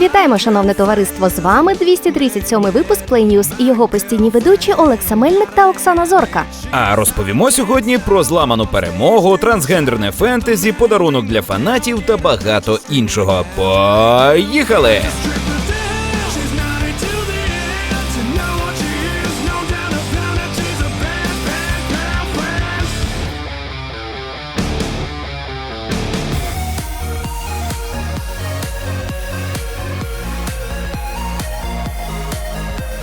Вітаємо, шановне товариство! З вами 237 випуск Play News і його постійні ведучі Олекса Мельник та Оксана Зорка. А розповімо сьогодні про зламану перемогу, трансгендерне фентезі, подарунок для фанатів та багато іншого. Поїхали!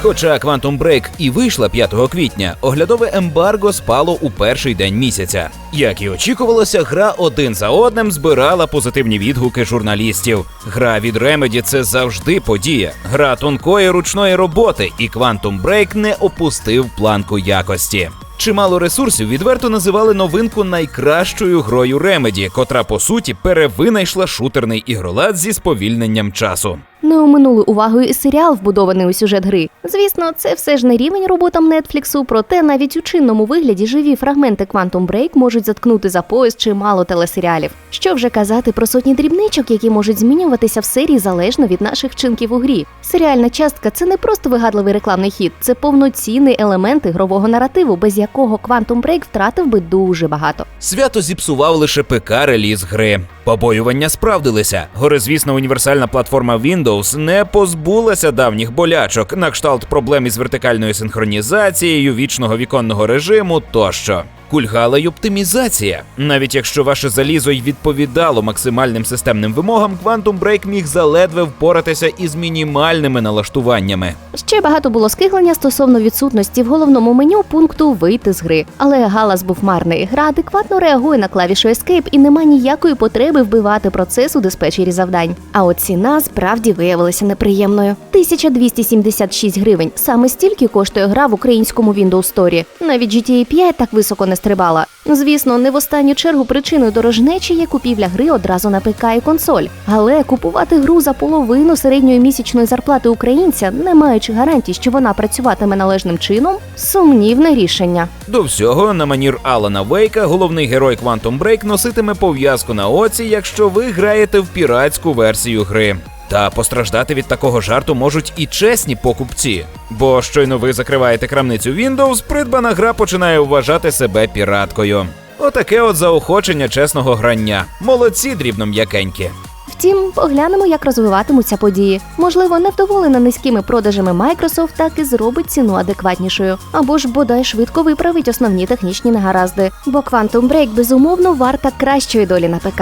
Хоча Quantum Break і вийшла 5 квітня, оглядове ембарго спало у перший день місяця. Як і очікувалося, гра один за одним збирала позитивні відгуки журналістів. Гра від Remedy – це завжди подія. Гра тонкої ручної роботи, і Quantum Break не опустив планку якості. Чимало ресурсів відверто називали новинку найкращою грою Remedy, котра по суті перевинайшла шутерний ігролад зі сповільненням часу. Не оминули увагою і серіал, вбудований у сюжет гри. Звісно, це все ж не рівень роботам Нетфліксу, проте навіть у чинному вигляді живі фрагменти Quantum Break можуть заткнути за пояс чимало телесеріалів. Що вже казати про сотні дрібничок, які можуть змінюватися в серії залежно від наших вчинків у грі. Серіальна частка це не просто вигадливий рекламний хід, це повноцінний елемент ігрового наративу, без якого Quantum Break втратив би дуже багато. Свято зіпсував лише ПК реліз гри. Побоювання справдилися. Горизвісна універсальна платформа Windows не позбулася давніх болячок, на кшталт проблем із вертикальною синхронізацією, вічного віконного режиму тощо. Кульгала й оптимізація. Навіть якщо ваше залізо й відповідало максимальним системним вимогам, Quantum Break міг заледве впоратися із мінімальними налаштуваннями. Ще багато було скиглення стосовно відсутності в головному меню пункту вийти з гри. Але галас був марний. Гра адекватно реагує на клавішу Escape і нема ніякої потреби вбивати процес у диспетчері завдань. А от ціна справді виявилася неприємною. 1276 гривень. Саме стільки коштує гра в українському Windows Store. Навіть GTA 5 так високо не стрибала. Звісно, не в останню чергу причиною дорожнечі є купівля гри одразу на ПК і консоль. Але купувати гру за половину середньої місячної зарплати українця, не маючи гарантій, що вона працюватиме належним чином, сумнівне рішення. До всього, на манір Алана Вейка, головний герой Quantum Break носитиме пов'язку на оці, якщо ви граєте в піратську версію гри. Та постраждати від такого жарту можуть і чесні покупці. Бо щойно ви закриваєте крамницю Windows, придбана гра починає вважати себе піраткою. Отаке от заохочення чесного грання. Молодці дрібно м'якенькі. Втім, поглянемо, як розвиватимуться події. Можливо, невдоволена низькими продажами Microsoft так і зробить ціну адекватнішою, або ж бодай швидко виправить основні технічні негаразди. Бо Quantum Break безумовно варта кращої долі на ПК.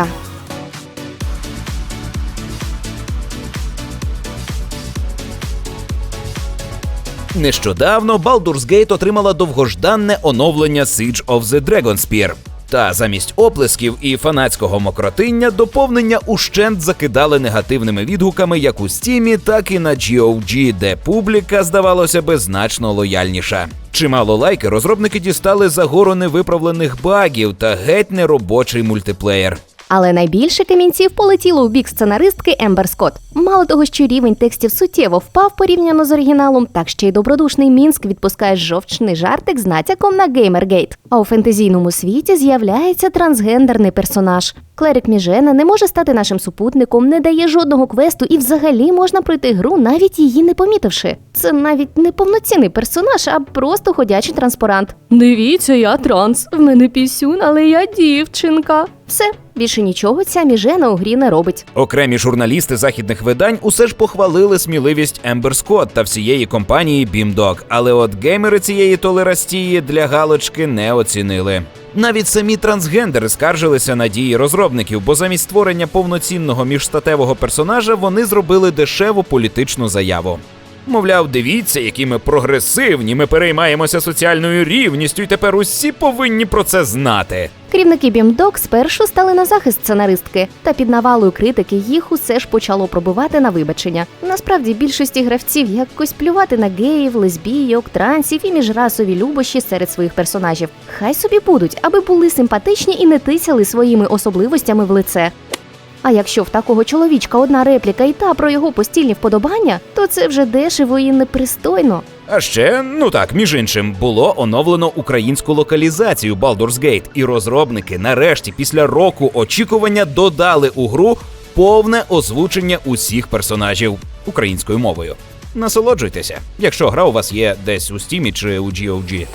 Нещодавно Baldur's Gate отримала довгожданне оновлення Siege of the Dragonspear. Та замість оплесків і фанатського мокротиння доповнення ущент закидали негативними відгуками як у Стімі, так і на GOG, де публіка, здавалося би, значно лояльніша. Чимало лайки розробники дістали за гору невиправлених багів та геть неробочий мультиплеєр. Але найбільше камінців полетіло у бік сценаристки Ембер Скотт. Мало того, що рівень текстів суттєво впав порівняно з оригіналом, так ще й добродушний Мінськ відпускає жовчний жартик з натяком на Геймергейт. А у фентезійному світі з'являється трансгендерний персонаж. Клерик Міжена не може стати нашим супутником, не дає жодного квесту, і взагалі можна пройти гру, навіть її не помітивши. Це навіть не повноцінний персонаж, а просто ходячий транспарант. Дивіться, я транс. В мене пісюн, але я дівчинка. Все, більше нічого ця міжена у грі не робить. Окремі журналісти західних видань усе ж похвалили сміливість Ембер Скотт та всієї компанії Beamdog, але от геймери цієї толерастії для галочки не оцінили. Навіть самі трансгендери скаржилися на дії розробників, бо замість створення повноцінного міжстатевого персонажа вони зробили дешеву політичну заяву. Мовляв, дивіться, які ми прогресивні, ми переймаємося соціальною рівністю, і тепер усі повинні про це знати. Керівники BIMDOC спершу стали на захист сценаристки, та під навалою критики їх усе ж почало пробивати на вибачення. Насправді більшості гравців якось плювати на геїв, лесбійок, трансів і міжрасові любощі серед своїх персонажів. Хай собі будуть, аби були симпатичні і не тицяли своїми особливостями в лице. А якщо в такого чоловічка одна репліка і та про його постільні вподобання, то це вже дешево і непристойно. А ще, ну так, між іншим, було оновлено українську локалізацію Baldur's Gate, і розробники нарешті після року очікування додали у гру повне озвучення усіх персонажів українською мовою. Насолоджуйтеся, якщо гра у вас є десь у Steam чи у GOG.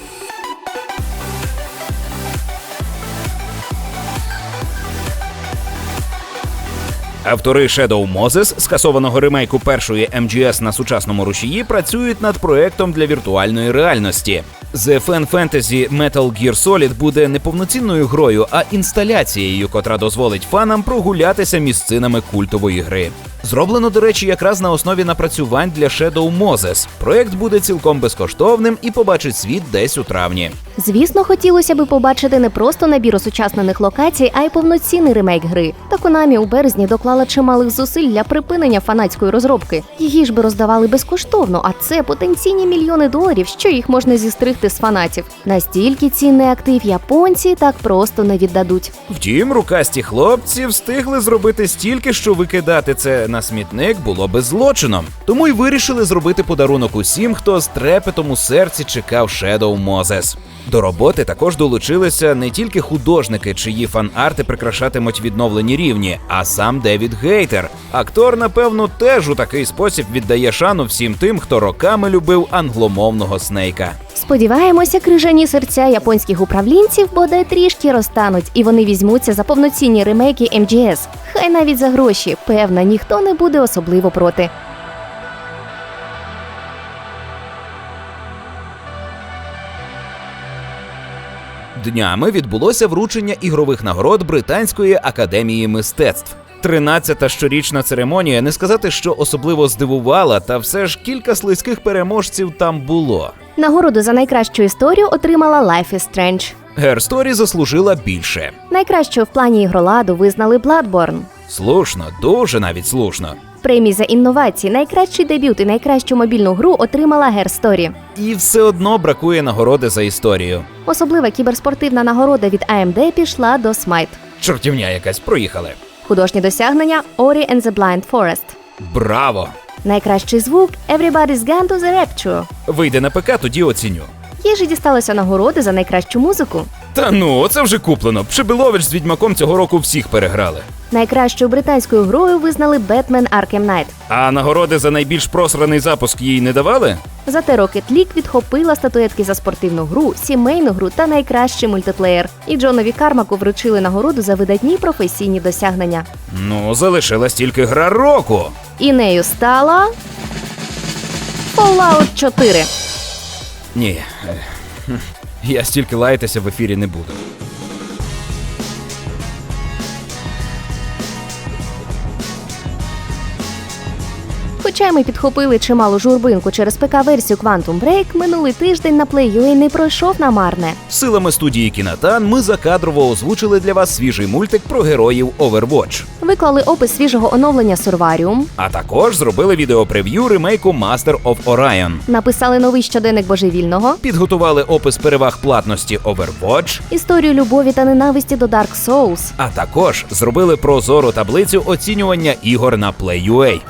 Автори Shadow Moses, скасованого ремейку першої MGS на сучасному рушії, працюють над проектом для віртуальної реальності. The Fan Fantasy Metal Gear Solid буде не повноцінною грою, а інсталяцією, котра дозволить фанам прогулятися місцинами культової гри. Зроблено, до речі, якраз на основі напрацювань для Shadow Moses. Проект буде цілком безкоштовним і побачить світ десь у травні. Звісно, хотілося би побачити не просто набір осучаснених локацій, а й повноцінний ремейк гри. Та Konami у березні доклала чималих зусиль для припинення фанатської розробки. Її ж би роздавали безкоштовно, а це потенційні мільйони доларів, що їх можна зістригти з фанатів. Настільки цінний актив японці так просто не віддадуть. Втім, рукасті хлопці встигли зробити стільки, що викидати це на смітник було би злочином. Тому й вирішили зробити подарунок усім, хто з трепетом у серці чекав Shadow Moses. До роботи також долучилися не тільки художники, чиї фан-арти прикрашатимуть відновлені рівні, а сам Девід Гейтер. Актор, напевно, теж у такий спосіб віддає шану всім тим, хто роками любив англомовного снейка. Сподіваємося, крижані серця японських управлінців бодай трішки розтануть, і вони візьмуться за повноцінні ремейки MGS. Хай навіть за гроші, певна, ніхто не буде особливо проти. Днями відбулося вручення ігрових нагород Британської академії мистецтв. Тринадцята щорічна церемонія не сказати, що особливо здивувала, та все ж кілька слизьких переможців там було. Нагороду за найкращу історію отримала Life is Strange. Герсторі заслужила більше. Найкращою в плані ігроладу визнали Bloodborne. Слушно, дуже навіть слушно. Премії за інновації, найкращий дебют і найкращу мобільну гру отримала Her Story. І все одно бракує нагороди за історію. Особлива кіберспортивна нагорода від AMD пішла до Smite. Чортівня якась проїхали. Художні досягнення Ori and the Blind Forest. Браво! Найкращий звук Everybody's Gone to the Rapture. Вийде на ПК, тоді оціню. Їй же дісталося нагороди за найкращу музику. Та ну, оце вже куплено. Пшебилович з відьмаком цього року всіх переграли. Найкращою британською грою визнали Batman Arkham Knight. А нагороди за найбільш просраний запуск їй не давали? Зате Rocket League відхопила статуетки за спортивну гру, сімейну гру та найкращий мультиплеєр. І Джонові Кармаку вручили нагороду за видатні професійні досягнення. Ну, залишилась тільки гра року. І нею стала Fallout 4. Ні. Я стільки лаятися в ефірі не буду. Хоча ми підхопили чималу журбинку через ПК-версію Quantum Break, минулий тиждень на Play.ua не пройшов на марне. Силами студії Кінатан ми закадрово озвучили для вас свіжий мультик про героїв Overwatch. Виклали опис свіжого оновлення Сурваріум, А також зробили відеопрев'ю ремейку Master of Orion. написали новий щоденник божевільного, Підготували опис переваг платності Overwatch, історію любові та ненависті до Dark Souls. а також зробили прозору таблицю оцінювання ігор на Play.ua.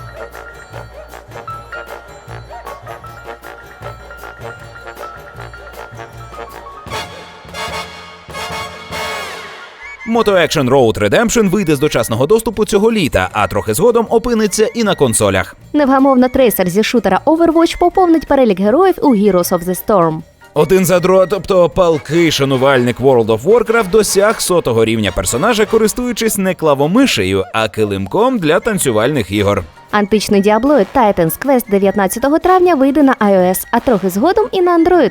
Moto Action Road Redemption вийде з дочасного доступу цього літа, а трохи згодом опиниться і на консолях. Невгамовна трейсер зі шутера Overwatch поповнить перелік героїв у Heroes of the Storm. Один задро, тобто палкий шанувальник World of Warcraft досяг сотого рівня персонажа, користуючись не клавомишею, а килимком для танцювальних ігор. Античний діаблоїд Titans Quest 19 травня вийде на iOS, а трохи згодом і на Android.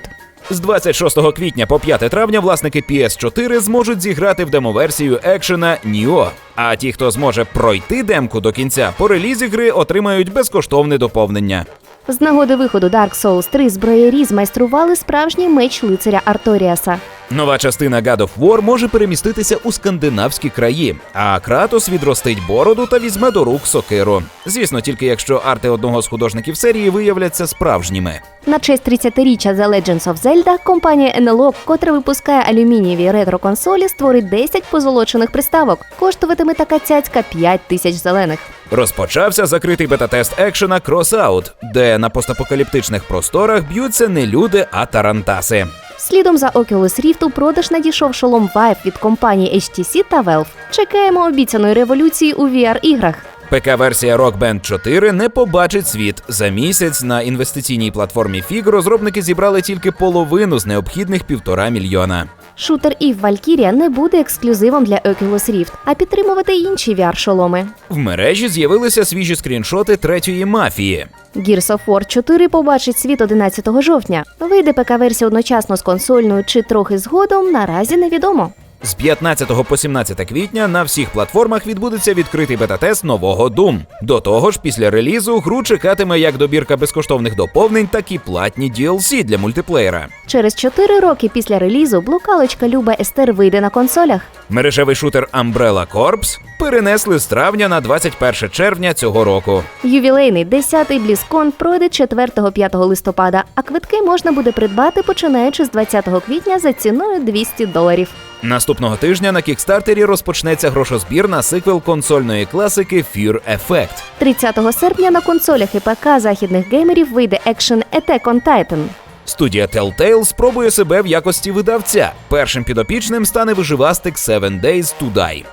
З 26 квітня по 5 травня власники PS4 зможуть зіграти в демоверсію екшена Ніо. А ті, хто зможе пройти демку до кінця, по релізі гри отримають безкоштовне доповнення. З нагоди виходу Dark Souls 3 зброєрі змайстрували справжній меч лицаря Арторіаса. Нова частина God of War може переміститися у скандинавські краї, а Кратос відростить бороду та візьме до рук сокиру. Звісно, тільки якщо арти одного з художників серії виявляться справжніми. На честь 30-річчя The Legends of Zelda компанія NLO, котра випускає алюмінієві ретро-консолі, створить 10 позолочених приставок. Коштуватиме така цяцька 5 тисяч зелених. Розпочався закритий бета-тест екшена Crossout, де на постапокаліптичних просторах б'ються не люди, а тарантаси. Слідом за Oculus Rift у продаж надійшов шолом Vive від компанії HTC та Valve. Чекаємо обіцяної революції у VR-іграх. ПК-версія Rock Band 4 не побачить світ. За місяць на інвестиційній платформі FIG розробники зібрали тільки половину з необхідних півтора мільйона. Шутер Eve Valkyria не буде ексклюзивом для Oculus Rift, а підтримувати інші VR-шоломи. В мережі з'явилися свіжі скріншоти третьої мафії. Gears of War 4 побачить світ 11 жовтня. Вийде ПК-версія одночасно з консольною чи трохи згодом, наразі невідомо. З 15 по 17 квітня на всіх платформах відбудеться відкритий бета-тест нового Doom. До того ж, після релізу гру чекатиме як добірка безкоштовних доповнень, так і платні DLC для мультиплеєра. Через 4 роки після релізу блукалочка Люба Естер вийде на консолях. Мережевий шутер Umbrella Corps перенесли з травня на 21 червня цього року. Ювілейний 10-й BlizzCon пройде 4-5 листопада, а квитки можна буде придбати починаючи з 20 квітня за ціною 200 доларів. Наступного тижня на кікстартері розпочнеться грошозбір на сиквел консольної класики Fear Effect. 30 серпня на консолях і ПК західних геймерів вийде екшен Attack on Titan. Студія Telltale спробує себе в якості видавця. Першим підопічним стане виживастик Seven Days to Die.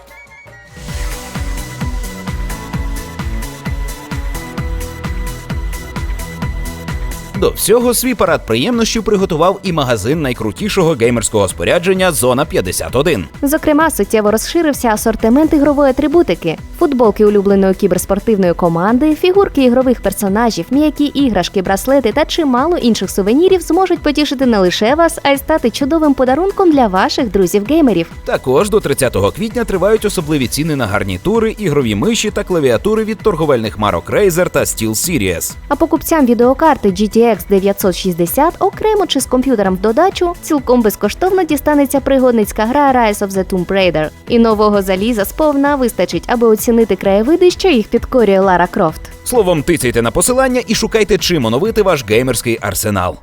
До всього свій парад приємнощів приготував і магазин найкрутішого геймерського спорядження Зона 51. Зокрема, суттєво розширився асортимент ігрової атрибутики: футболки улюбленої кіберспортивної команди, фігурки ігрових персонажів, м'які іграшки, браслети та чимало інших сувенірів зможуть потішити не лише вас, а й стати чудовим подарунком для ваших друзів-геймерів. Також до 30 квітня тривають особливі ціни на гарнітури, ігрові миші та клавіатури від торговельних марок Razer та SteelSeries. А покупцям відеокарти GTX 960 окремо чи з комп'ютером в додачу цілком безкоштовно дістанеться пригодницька гра Rise of the Tomb Raider. І нового заліза сповна вистачить, аби оцінити краєвиди, що їх підкорює Лара Крофт. Словом, тицяйте на посилання і шукайте, чим оновити ваш геймерський арсенал.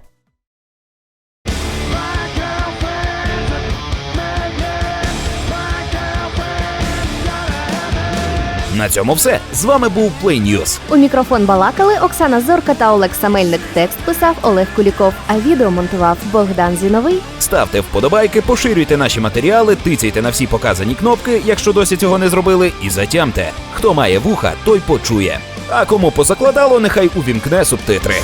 На цьому все. З вами був Play News. У мікрофон балакали Оксана Зорка та Олег Самельник. Текст писав Олег Куліков, а відео монтував Богдан Зіновий. Ставте вподобайки, поширюйте наші матеріали, тицяйте на всі показані кнопки, якщо досі цього не зробили, і затямте. Хто має вуха, той почує. А кому позакладало, нехай увімкне субтитри.